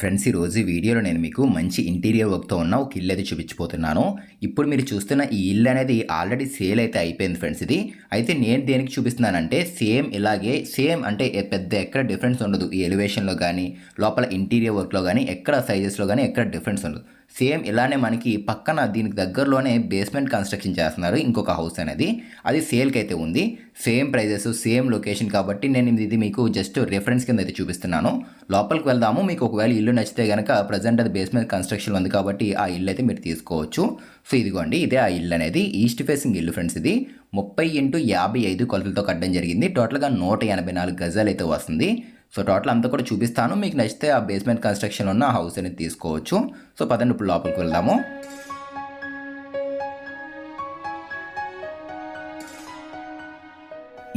Friends ఈ రోజు ఈ వీడియోలో నేను మీకు మంచి ఇంటీరియర్ వర్క్తో ఉన్న ఒక ఇల్లు అయితే చూపించిపోతున్నాను ఇప్పుడు మీరు చూస్తున్న ఈ ఇల్లు అనేది ఆల్రెడీ సేల్ అయితే అయిపోయింది ఫ్రెండ్స్ ఇది. అయితే నేను దేనికి చూపిస్తున్నానంటే సేమ్ ఇలాగే సేమ్ అంటే పెద్ద ఎక్కడ డిఫరెన్స్ ఉండదు. ఈ ఎలివేషన్లో కానీ లోపల ఇంటీరియర్ వర్క్లో కానీ ఎక్కడ సైజెస్లో కానీ ఎక్కడ డిఫరెన్స్ ఉండదు. సేమ్ ఇలానే మనకి పక్కన దీనికి దగ్గరలోనే బేస్మెంట్ కన్స్ట్రక్షన్ చేస్తున్నారు ఇంకొక హౌస్ అనేది. అది సేల్కి అయితే ఉంది. సేమ్ ప్రైజెస్ సేమ్ లొకేషన్ కాబట్టి నేను ఇది మీకు జస్ట్ రెఫరెన్స్ కింద అయితే చూపిస్తున్నాను. లోపలికి వెళ్దాము. మీకు ఒకవేళ ఇల్లు నచ్చితే కనుక ప్రజెంట్ అది బేస్మెంట్ కన్స్ట్రక్షన్ ఉంది కాబట్టి ఆ ఇల్లు అయితే మీరు తీసుకోవచ్చు. సో ఇదిగోండి. ఇదే ఆ ఇల్లు అనేది. ఈస్ట్ ఫేసింగ్ ఇల్లు ఫ్రెండ్స్ ఇది. ముప్పై ఇంటూ యాభై ఐదు కొలతలతో కట్టడం జరిగింది. టోటల్గా నూట ఎనభై నాలుగు గజాలు అయితే వస్తుంది. సో టోటల్ అంతా కూడా చూపిస్తాను. మీకు నచ్చితే ఆ బేస్మెంట్ కన్స్ట్రక్షన్ ఉన్న హౌస్ అనేది తీసుకోవచ్చు. సో పదండి ఇప్పుడు లోపలికి వెళ్దాము.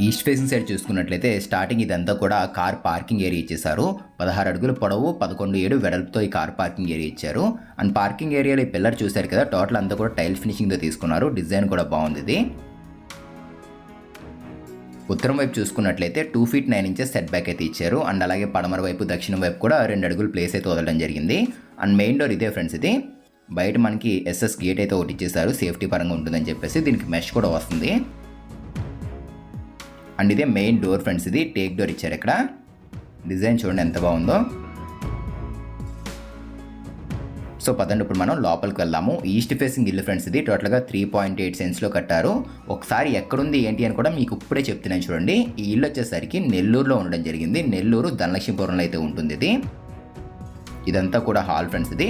ఈస్ట్ ఫేసింగ్ సైడ్ చూసుకున్నట్లయితే స్టార్టింగ్ ఇదంతా కూడా కార్ పార్కింగ్ ఏరియా ఇచ్చేసారు పదహారు అడుగుల పొడవు పదకొండు ఏడు వెడల్పుతో ఈ కార్ పార్కింగ్ ఏరియా ఇచ్చారు. అండ్ పార్కింగ్ ఏరియాలో ఈ పిల్లర్ చూశారు కదా టోటల్ అంతా కూడా టైల్ ఫినిషింగ్తో తీసుకున్నారు. డిజైన్ కూడా బాగుంది ఇది. ఉత్తరం వైపు చూసుకున్నట్లయితే two feet nine inches set back అయితే ఇచ్చారు. అండ్ అలాగే పడమర వైపు దక్షిణం వైపు కూడా రెండు అడుగులు ప్లేస్ అయితే వదలడం జరిగింది. అండ్ మెయిన్ డోర్ ఇదే ఫ్రెండ్స్ ఇది. బయట మనకి ఎస్ఎస్ గేట్ అయితే ఒకటి ఇచ్చేసారు సేఫ్టీ పరంగా ఉంటుందని చెప్పేసి దీనికి మెష్ కూడా వస్తుంది. అండ్ ఇదే మెయిన్ డోర్ ఫ్రెండ్స్ ఇది. టేక్ డోర్ ఇచ్చారు ఇక్కడ. డిజైన్ చూడండి ఎంత బాగుందో. సో పదండి ఇప్పుడు మనం లోపలికి వెళ్దాము. ఈస్ట్ ఫేసింగ్ ఇల్లు ఫ్రెండ్స్ ఇది. టోటల్గా త్రీ పాయింట్ ఎయిట్ సెన్స్లో కట్టారు. ఒకసారి ఎక్కడుంది ఏంటి అని కూడా మీకు ఇప్పుడే చెప్తున్నాను చూడండి. ఈ ఇల్లు వచ్చేసరికి నెల్లూరులో ఉండడం జరిగింది. నెల్లూరు ధనలక్ష్మీపురంలో అయితే ఉంటుంది ఇది. ఇదంతా కూడా హాల్ ఫ్రెండ్స్ ఇది.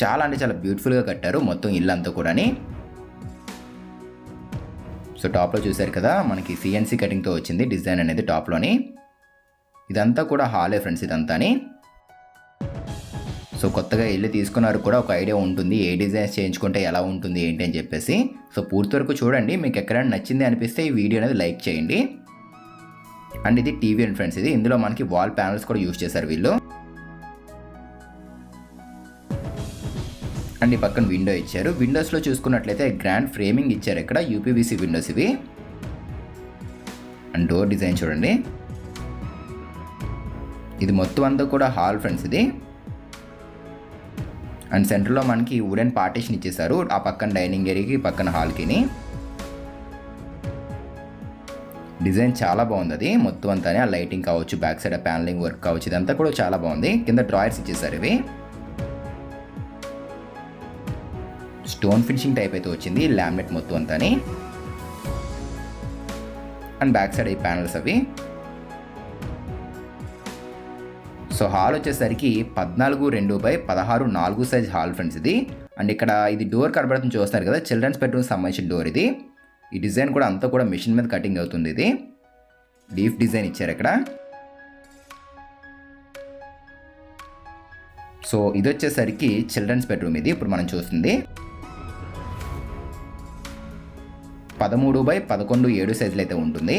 చాలా అంటే చాలా బ్యూటిఫుల్గా కట్టారు మొత్తం ఇల్లు అంతా కూడాని. సో టాప్లో చూశారు కదా మనకి సిఎన్సీ కటింగ్తో వచ్చింది డిజైన్ అనేది టాప్లోని ఇదంతా కూడా హాలే ఫ్రెండ్స్ ఇదంతాని. సో కొత్తగా ఇల్లు తీసుకున్నారు కూడా ఒక ఐడియా ఉంటుంది. ఏ డిజైన్స్ చేయించుకుంటే ఎలా ఉంటుంది ఏంటి అని చెప్పేసి. సో పూర్తి వరకు చూడండి. మీకు ఎక్కడైనా నచ్చింది అనిపిస్తే ఈ వీడియో అనేది లైక్ చేయండి. అండ్ ఇది టీవీ అండ్ ఫ్రెండ్స్ ఇది. ఇందులో మనకి వాల్ ప్యానల్స్ కూడా యూజ్ చేశారు వీళ్ళు. అండ్ ఈ పక్కన విండో ఇచ్చారు. విండోస్లో చూసుకున్నట్లయితే గ్రాండ్ ఫ్రేమింగ్ ఇచ్చారు ఇక్కడ. యూపీవీసీ విండోస్ ఇవి. అండ్ డోర్ డిజైన్ చూడండి. ఇది మొత్తం అంతా కూడా హాల్ ఫ్రెండ్స్ ఇది. అండ్ సెంటర్లో మనకి వుడెన్ పార్టీషన్ ఇచ్చేసారు ఆ పక్కన డైనింగ్ ఏరియాకి పక్కన హాల్కిని. డిజైన్ చాలా బాగుంది అది మొత్తం అంతానే ఆ లైటింగ్ కావచ్చు బ్యాక్ సైడ్ ప్యానలింగ్ వర్క్ కావచ్చు ఇదంతా కూడా చాలా బాగుంది. కింద డ్రాయర్స్ ఇచ్చేసారు ఇవి. స్టోన్ ఫినిషింగ్ టైప్ అయితే వచ్చింది లామినేట్ మొత్తం అంతాని. అండ్ బ్యాక్ సైడ్ ఈ ప్యానల్స్ అవి. సో హాల్ వచ్చేసరికి పద్నాలుగు రెండు బై పదహారు నాలుగు సైజ్ హాల్ ఫ్రెండ్స్ ఇది. అండ్ ఇక్కడ ఇది డోర్ కనబడుతుంది చూస్తారు కదా చిల్డ్రన్స్ బెడ్రూమ్ సంబంధించిన డోర్ ఇది. ఈ డిజైన్ కూడా అంతా కూడా మిషన్ మీద కటింగ్ అవుతుంది ఇది. లీఫ్ డిజైన్ ఇచ్చారు ఇక్కడ. సో ఇది వచ్చేసరికి చిల్డ్రన్స్ బెడ్రూమ్ ఇది ఇప్పుడు మనం చూస్తుంది. పదమూడు బై పదకొండు ఏడు సైజులు అయితే ఉంటుంది.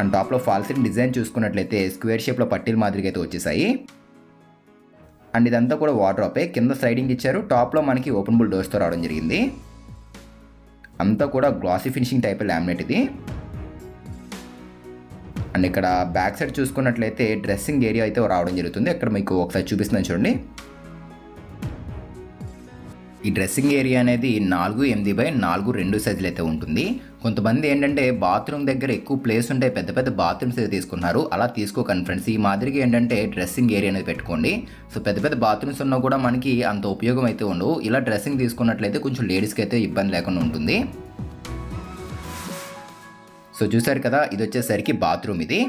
అండ్ టాప్లో ఫాల్సింగ్ డిజైన్ చూసుకున్నట్లయితే స్క్వేర్ షేప్లో పట్టీల మాదిరిగా అయితే వచ్చేసాయి. అండ్ ఇదంతా కూడా వాటర్ కింద స్లైడింగ్ ఇచ్చారు. టాప్లో మనకి ఓపెనబుల్ డోర్స్తో రావడం జరిగింది. అంతా కూడా గ్లాసీ ఫినిషింగ్ టైప్ లామినేట్ ఇది. అండ్ ఇక్కడ బ్యాక్ సైడ్ చూసుకున్నట్లయితే డ్రెస్సింగ్ ఏరియా అయితే రావడం జరుగుతుంది. అక్కడ మీకు ఒకసారి చూపిస్తున్నాను చూడండి. ఈ డ్రెస్సింగ్ ఏరియా అనేది నాలుగు ఎనిమిది బై నాలుగు రెండు సైజులు అయితే ఉంటుంది. కొంతమంది ఏంటంటే బాత్రూమ్ దగ్గర ఎక్కువ ప్లేస్ ఉంటే పెద్ద పెద్ద బాత్రూమ్స్ అయితే తీసుకున్నారు. అలా తీసుకోకండి ఫ్రెండ్స్ ఈ మాదిరిగా ఏంటంటే డ్రెస్సింగ్ ఏరియా అనేది పెట్టుకోండి. సో పెద్ద పెద్ద బాత్రూమ్స్ ఉన్నా కూడా మనకి అంత ఉపయోగం అయితే ఉండవు. ఇలా డ్రెస్సింగ్ తీసుకున్నట్లయితే కొంచెం లేడీస్కి అయితే ఇబ్బంది లేకుండా ఉంటుంది. సో చూసారు కదా ఇది వచ్చేసరికి బాత్రూమ్ ఇది.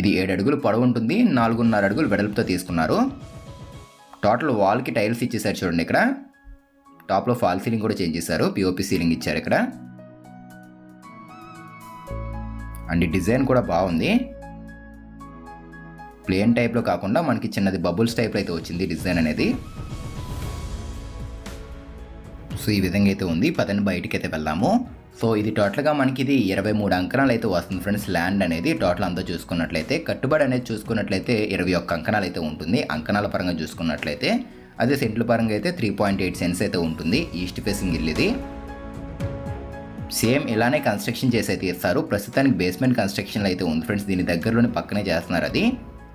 ఇది ఏడు అడుగులు పొడవు ఉంటుంది. నాలుగున్నర అడుగులు వెడల్పుతో తీసుకున్నారు. టోటల్ వాల్కి టైల్స్ ఇచ్చేసారు చూడండి ఇక్కడ. టాప్లో ఫాల్ సీలింగ్ కూడా చేంజ్ చేశారు. పిఓపి సీలింగ్ ఇచ్చారు ఇక్కడ. అండ్ డిజైన్ కూడా బాగుంది. ప్లేన్ టైప్లో కాకుండా మనకి చిన్నది బబుల్స్ టైప్లో అయితే వచ్చింది డిజైన్ అనేది. సో ఈ విధంగా అయితే ఉంది. పదండి బయటికి అయితే వెళ్దాము. సో ఇది టోటల్గా మనకి ఇది ఇరవై మూడు అంకణాలు అయితే వస్తుంది ఫ్రెండ్స్. ల్యాండ్ అనేది టోటల్ అంతా చూసుకున్నట్లయితే కట్టుబడి అనేది చూసుకున్నట్లయితే ఇరవై ఒక్క అంకణాలు అయితే ఉంటుంది. అంకణాల పరంగా చూసుకున్నట్లయితే అదే సెంట్ల పరంగా అయితే త్రీ పాయింట్ ఎయిట్ సెన్స్ అయితే ఉంటుంది. ఈస్ట్ ఫేసింగ్ ఇల్లు ఇది. సేమ్ ఇలానే కన్స్ట్రక్షన్ చేసి అయితే ఇస్తారు. ప్రస్తుతానికి బేస్మెంట్ కన్స్ట్రక్షన్లో అయితే ఉంది ఫ్రెండ్స్. దీని దగ్గరలోనే పక్కనే చేస్తున్నారు అది.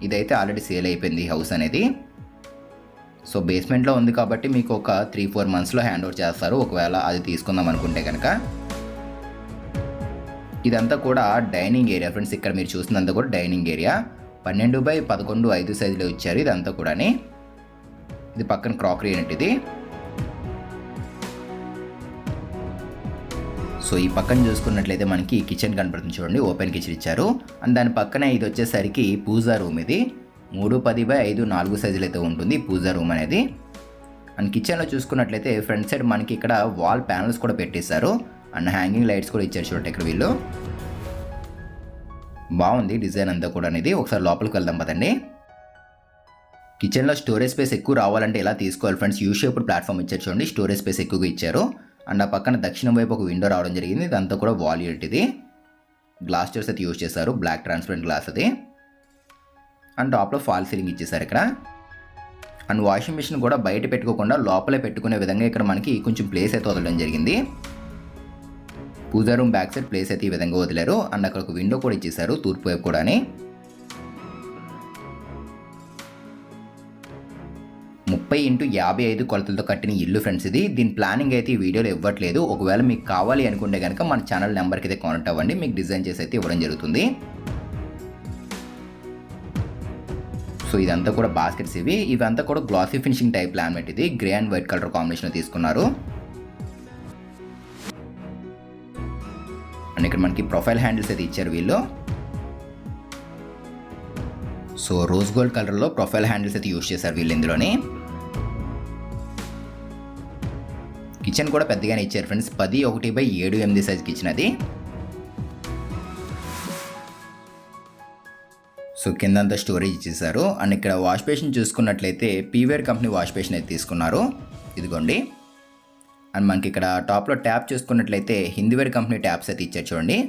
ఇదైతే ఆల్రెడీ సేల్ అయిపోయింది హౌస్ అనేది. సో బేస్మెంట్లో ఉంది కాబట్టి మీకు ఒక త్రీ ఫోర్ మంత్స్లో హ్యాండ్ ఓవర్ చేస్తారు. ఒకవేళ అది తీసుకుందాం అనుకుంటే కనుక ఇదంతా కూడా డైనింగ్ ఏరియా ఫ్రెండ్స్. ఇక్కడ మీరు చూసినంత కూడా డైనింగ్ ఏరియా. పన్నెండు బై పదకొండు ఐదు సైజులో ఇచ్చారు ఇదంతా కూడాని. ఇది పక్కన క్రాకరీ ఏంటిది సో ఈ పక్కన చూసుకున్నట్లయితే మనకి కిచెన్ కనపడుతుంది చూడండి ఓపెన్ కిచెన్ ఇచ్చారు. అండ్ దాని పక్కనే ఇది వచ్చేసరికి పూజా రూమ్ ఇది. మూడు పది బై ఐదు నాలుగు సైజులు అయితే ఉంటుంది పూజా రూమ్ అనేది. అండ్ కిచెన్లో చూసుకున్నట్లయితే ఫ్రంట్ సైడ్ మనకి ఇక్కడ వాల్ ప్యానల్స్ కూడా పెట్టేశారు. అండ్ హ్యాంగింగ్ లైట్స్ కూడా ఇచ్చారు చూడండి ఇక్కడ వీళ్ళు. బాగుంది డిజైన్ అంతా కూడా అనేది. ఒకసారి లోపలికి వెళ్దాం పదండి. కిచెన్లో స్టోరేజ్ స్పేస్ ఎక్కువ రావాలంటే ఎలా తీసుకోవాలి ఫ్రెండ్స్? యూ షేప్డ్ ప్లాట్ఫామ్ ఇచ్చారు చూడండి స్టోరేజ్ స్పేస్ ఎక్కువగా ఇచ్చారు. అండ్ ఆ పక్కన దక్షిణం వైపు ఒక విండో రావడం జరిగింది. ఇదంతా కూడా వాల్యూట్ ఇది. గ్లాస్ చైర్స్ అయితే యూజ్ చేశారు. బ్లాక్ ట్రాన్స్పరెంట్ గ్లాస్ అది. అండ్ టాప్లో ఫాల్ సీలింగ్ ఇచ్చేసారు ఇక్కడ. అండ్ వాషింగ్ మిషన్ కూడా బయట పెట్టుకోకుండా లోపలే పెట్టుకునే విధంగా ఇక్కడ మనకి కొంచెం ప్లేస్ అయితే వదలడం జరిగింది. Puja room back side place అయితే ఈ విధంగా వదిలారు. అండ్ అక్కడ ఒక విండో కూడా ఇచ్చేసారు తూర్పు వైపు కూడాని. ముప్పై ఇంటూ యాభై ఐదు కొలతలతో కట్టిన ఇల్లు ఫ్రెండ్స్ ఇది. దీని ప్లానింగ్ అయితే ఈ వీడియోలో ఇవ్వట్లేదు. ఒకవేళ మీకు కావాలి అనుకుంటే కనుక మన ఛానల్ నెంబర్కి అయితే కాంటాక్ట్ అవ్వండి. మీకు డిజైన్ చేసి అయితే ఇవ్వడం జరుగుతుంది. సో ఇదంతా కూడా బాస్కెట్స్ ఇవి. ఇవంతా కూడా గ్లాసీ ఫినిషింగ్ టైప్ లామినేట్ ఇది. Grey and white colour combination తీసుకున్నారు. అండ్ ఇక్కడ మనకి ప్రొఫైల్ హ్యాండిల్స్ అయితే ఇచ్చారు వీళ్ళు. సో రోజ్ గోల్డ్ కలర్లో ప్రొఫైల్ హ్యాండిల్స్ అయితే యూస్ చేశారు వీళ్ళు ఇందులోని. కిచెన్ కూడా పెద్దగానే ఇచ్చారు ఫ్రెండ్స్ పది ఒకటి బై ఏడు ఎనిమిది సైజ్ కిచెన్ అది సో కిందంతా స్టోరేజ్ ఇచ్చేసారు అండ్ ఇక్కడ వాష్ బేషన్ చూసుకున్నట్లయితే పీవేర్ కంపెనీ వాష్ బేషన్ అయితే తీసుకున్నారు. ఇదిగోండి. అండ్ మనకి ఇక్కడ టాప్లో ట్యాప్ చూసుకున్నట్లయితే హిందీవేర్ కంపెనీ ట్యాప్స్ అయితే ఇచ్చారు చూడండి.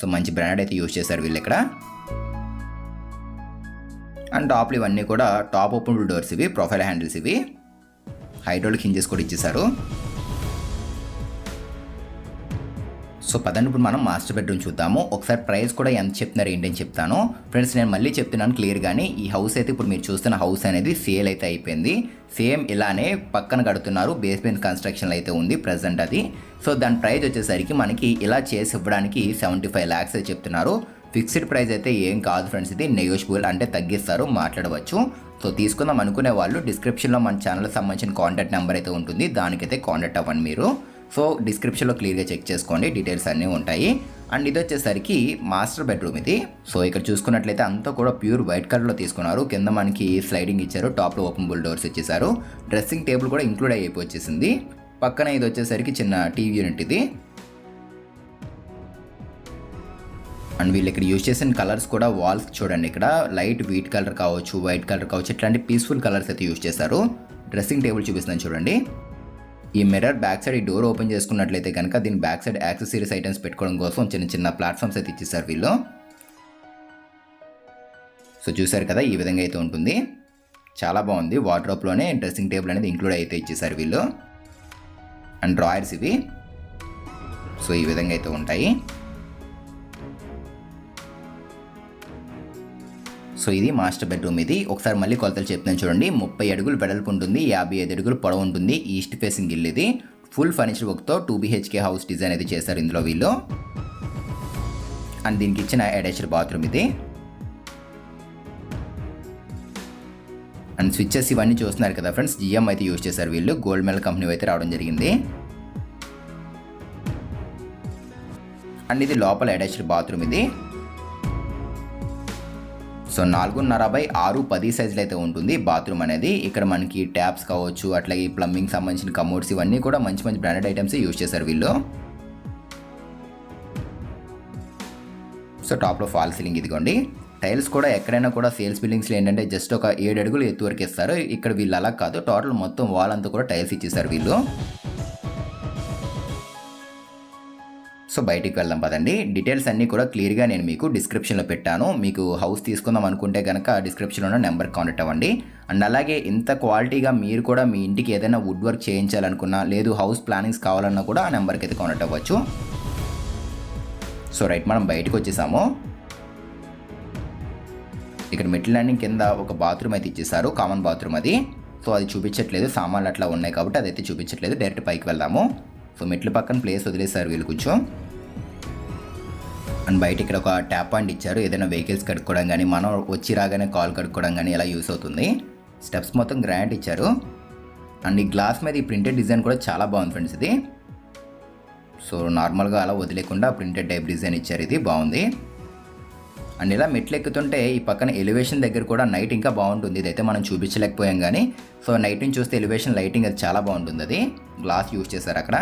సో మంచి బ్రాండ్ అయితే యూజ్ చేశారు వీళ్ళు ఇక్కడ. అండ్ టాప్లు ఇవన్నీ కూడా టాప్ ఓపెన్ డోర్స్ ఇవి ప్రొఫైల్ హ్యాండిల్స్ ఇవి. హైడ్రాలిక్ హింజెస్ కూడా ఇచ్చేసారు సో పదండి ఇప్పుడు మనం మాస్టర్ బెడ్రూమ్ చూద్దాము. ఒకసారి ప్రైస్ కూడా ఎంత చెప్తున్నారు ఏంటి అని చెప్తాను. ఫ్రెండ్స్ నేను మళ్ళీ చెప్తున్నాను క్లియర్ కానీ ఈ హౌస్ అయితే ఇప్పుడు మీరు చూస్తున్న హౌస్ అనేది సేల్ అయితే అయిపోయింది. సేమ్ ఇలానే పక్కన కడుతున్నారు బేస్మెంట్ కన్స్ట్రక్షన్ అయితే ఉంది ప్రజెంట్ అది. సో దాని ప్రైస్ వచ్చేసరికి మనకి ఇలా చేసి ఇవ్వడానికి సెవెంటీ ఫైవ్ ల్యాక్స్ అయితే చెప్తున్నారు. ఫిక్స్డ్ ప్రైస్ అయితే ఏం కాదు ఫ్రెండ్స్. ఇది నెగోషియబుల్ అంటే తగ్గిస్తారు మాట్లాడవచ్చు. సో తీసుకుందాం అనుకునే వాళ్ళు డిస్క్రిప్షన్లో మన ఛానల్కి సంబంధించిన కాంటాక్ట్ నెంబర్ అయితే ఉంటుంది. దానికైతే కాంటాక్ట్ అవ్వండి మీరు. సో డిస్క్రిప్షన్లో క్లియర్గా చెక్ చేసుకోండి డీటెయిల్స్ అన్నీ ఉంటాయి. అండ్ ఇది వచ్చేసరికి మాస్టర్ బెడ్రూమ్ ఇది. సో ఇక్కడ చూసుకున్నట్లయితే అంతా కూడా ప్యూర్ వైట్ కలర్లో తీసుకున్నారు. కింద మనకి స్లైడింగ్ ఇచ్చారు టాప్లో ఓపెన్ బుల్ డోర్స్ ఇచ్చేసారు డ్రెస్సింగ్ టేబుల్ కూడా ఇంక్లూడ్ అయిపోయి వచ్చేసింది. పక్కన ఇది వచ్చేసరికి చిన్న టీవీ యూనిట్ ఇది. అండ్ వీళ్ళు ఇక్కడ యూజ్ చేసిన కలర్స్ కూడా వాల్స్ చూడండి. ఇక్కడ లైట్ వీట్ కలర్ కావచ్చు వైట్ కలర్ కావచ్చు ఇట్లాంటి పీస్ఫుల్ కలర్స్ అయితే యూజ్ చేశారు డ్రెస్సింగ్ టేబుల్ చూపిస్తున్నాను చూడండి. ఈ మిర్రర్ బ్యాక్ సైడ్ ఈ డోర్ ఓపెన్ చేసుకున్నట్లయితే కనుక దీని బ్యాక్ సైడ్ యాక్సెసరీస్ ఐటమ్స్ పెట్టుకోవడం కోసం చిన్న చిన్న ప్లాట్ఫామ్స్ అయితే ఇచ్చేసారు వీళ్ళు. సో చూసారు కదా ఈ విధంగా అయితే ఉంటుంది. చాలా బాగుంది. వార్డ్రోప్లోనే డ్రెస్సింగ్ టేబుల్ అనేది ఇంక్లూడ్ అయితే ఇచ్చేసారు వీళ్ళు. అండ్ డ్రాయర్స్ ఇవి. సో ఈ విధంగా అయితే ఉంటాయి. సో ఇది మాస్టర్ బెడ్రూమ్ ఇది. ఒకసారి మళ్ళీ కొలతలు చెప్తాను చూడండి. ముప్పై అడుగులు వెడల్పు ఉంటుంది యాభై ఐదు అడుగులు పొడవు ఉంటుంది. ఈస్ట్ ఫేసింగ్ ఇల్లు ఇది. ఫుల్ ఫర్నిచర్ వర్క్తో టూ బీహెచ్కే హౌస్ డిజైన్ అయితే చేశారు ఇందులో వీళ్ళు. అండ్ దీనికి ఇచ్చిన అటాచ్డ్ బాత్రూమ్ ఇది. అండ్ స్విచ్చెస్ ఇవన్నీ చూస్తున్నారు కదా ఫ్రెండ్స్ జిఎం అయితే యూజ్ చేశారు వీళ్ళు. గోల్డ్ మెడల్ కంపెనీ అయితే రావడం జరిగింది. అండ్ ఇది లోపల అటాచ్డ్ బాత్రూమ్ ఇది. సో నాలుగున్నర బై ఆరు పది సైజులు అయితే ఉంటుంది. బాత్రూమ్ అనేది ఇక్కడ మనకి ట్యాప్స్ కావచ్చు అట్లాగే ప్లంబింగ్ సంబంధించిన కమోడ్స్ ఇవన్నీ కూడా మంచి మంచి బ్రాండెడ్ ఐటమ్స్ యూజ్ చేశారు వీళ్ళు. సో టాప్లో ఫాల్ సీలింగ్ ఇదిగోండి. టైల్స్ కూడా ఎక్కడైనా కూడా సేల్స్ బిల్డింగ్స్లో ఏంటంటే జస్ట్ ఒక ఏడు అడుగులు ఎత్తు వరకు ఇస్తారు. ఇక్కడ వీళ్ళు అలా కాదు టోటల్ మొత్తం వాల్ అంతా కూడా టైల్స్ ఇచ్చేసారు వీళ్ళు. సో బయటికి వెళ్దాం పదండి. డీటెయిల్స్ అన్నీ కూడా క్లియర్గా నేను మీకు డిస్క్రిప్షన్లో పెట్టాను. మీకు హౌస్ తీసుకుందాం అనుకుంటే కనుక డిస్క్రిప్షన్లో ఉన్న నెంబర్ కాంటాక్ట్ అవ్వండి. అండ్ అలాగే ఇంత క్వాలిటీగా మీరు కూడా మీ ఇంటికి ఏదైనా వుడ్ వర్క్ చేయించాలనుకున్నా లేదు హౌస్ ప్లానింగ్స్ కావాలన్నా కూడా ఆ నెంబర్కి అయితే కాంటాక్ట్ అవ్వచ్చు. సో రైట్ మనం బయటకు వచ్చేసాము. ఇక్కడ మెట్ల ల్యాండింగ్ కింద ఒక బాత్రూమ్ అయితే ఇచ్చేసారు కామన్ బాత్రూమ్ అది. సో అది చూపించట్లేదు సామాన్లు అట్లా ఉన్నాయి కాబట్టి అదైతే చూపించట్లేదు డైరెక్ట్ పైకి వెళ్దాము. సో మెట్ల పక్కన ప్లేస్ వదిలేశారు వీళ్ళు కొంచెం. అండ్ బయట ఇక్కడ ఒక ట్యాప్ పాయింట్ ఇచ్చారు. ఏదైనా వెహికల్స్ కడుక్కోవడం కానీ మనం వచ్చి రాగానే కాల్ కడుక్కోవడం కానీ ఇలా యూస్ అవుతుంది? స్టెప్స్ మొత్తం గ్రాండ్ ఇచ్చారు. అండ్ ఈ గ్లాస్ మీద ఈ ప్రింటెడ్ డిజైన్ కూడా చాలా బాగుంది ఫ్రెండ్స్ ఇది. సో నార్మల్గా అలా వదిలేకుండా ప్రింటెడ్ టైప్ డిజైన్ ఇచ్చారు ఇది. బాగుంది. అండ్ ఇలా మెట్లు ఎక్కుతుంటే ఈ పక్కన ఎలివేషన్ దగ్గర కూడా నైట్ ఇంకా బాగుంటుంది. ఇదైతే మనం చూపించలేకపోయాం కానీ సో నైట్ నుంచి చూస్తే ఎలివేషన్ లైటింగ్ అది చాలా బాగుంటుంది అది. గ్లాస్ యూజ్ చేశారు అక్కడ.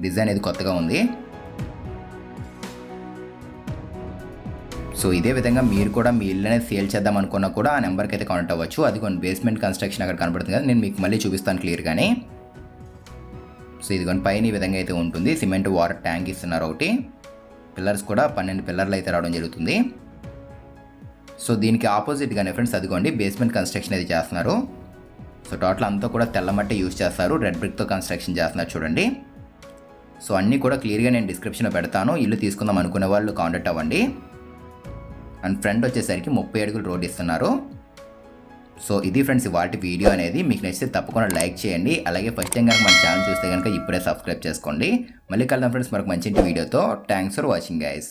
డిజైన్ ఇది కొత్తగా ఉంది. సో ఇదే విధంగా మీరు కూడా మీ ఇల్లు అనేది సేల్ చేద్దాం అనుకున్నా కూడా ఆ నెంబర్కి అయితే కాంటాక్ట్ అవ్వచ్చు. అది కొన్ని బేస్మెంట్ కన్స్ట్రక్షన్ అక్కడ కనబడుతుంది కదా నేను మీకు మళ్ళీ చూపిస్తాను క్లియర్గానే. సో ఇదిగోండి పైన ఈ విధంగా అయితే ఉంటుంది. సిమెంట్ వాటర్ ట్యాంక్ ఇస్తున్నారు ఒకటి. పిల్లర్స్ కూడా పన్నెండు పిల్లర్లు అయితే రావడం జరుగుతుంది. సో దీనికి ఆపోజిట్గానే ఫ్రెండ్స్ అదిగోండి బేస్మెంట్ కన్స్ట్రక్షన్ అయితే చేస్తున్నారు. సో టోటల్ అంతా కూడా తెల్లమట్టి యూజ్ చేస్తారు. రెడ్ బ్రిక్తో కన్స్ట్రక్షన్ చేస్తున్నారు చూడండి. సో అన్నీ కూడా క్లియర్గా నేను డిస్క్రిప్షన్లో పెడతాను. ఇల్లు తీసుకుందాం అనుకునే వాళ్ళు కాంటాక్ట్ అవ్వండి. అండ్ ఫ్రంట్ వచ్చేసరికి ముప్పై అడుగులు రోడ్ ఇస్తున్నారు. సో ఇది ఫ్రెండ్స్ వాటి వీడియో అనేది. మీకు నచ్చితే తప్పకుండా లైక్ చేయండి. అలాగే ఫస్ట్ టైం కనుక మన ఛానల్ చూస్తే కనుక ఇప్పుడే సబ్స్క్రైబ్ చేసుకోండి. మళ్ళీ కలుద్దాం ఫ్రెండ్స్ మనకు మంచి వీడియోతో. Thanks for watching guys.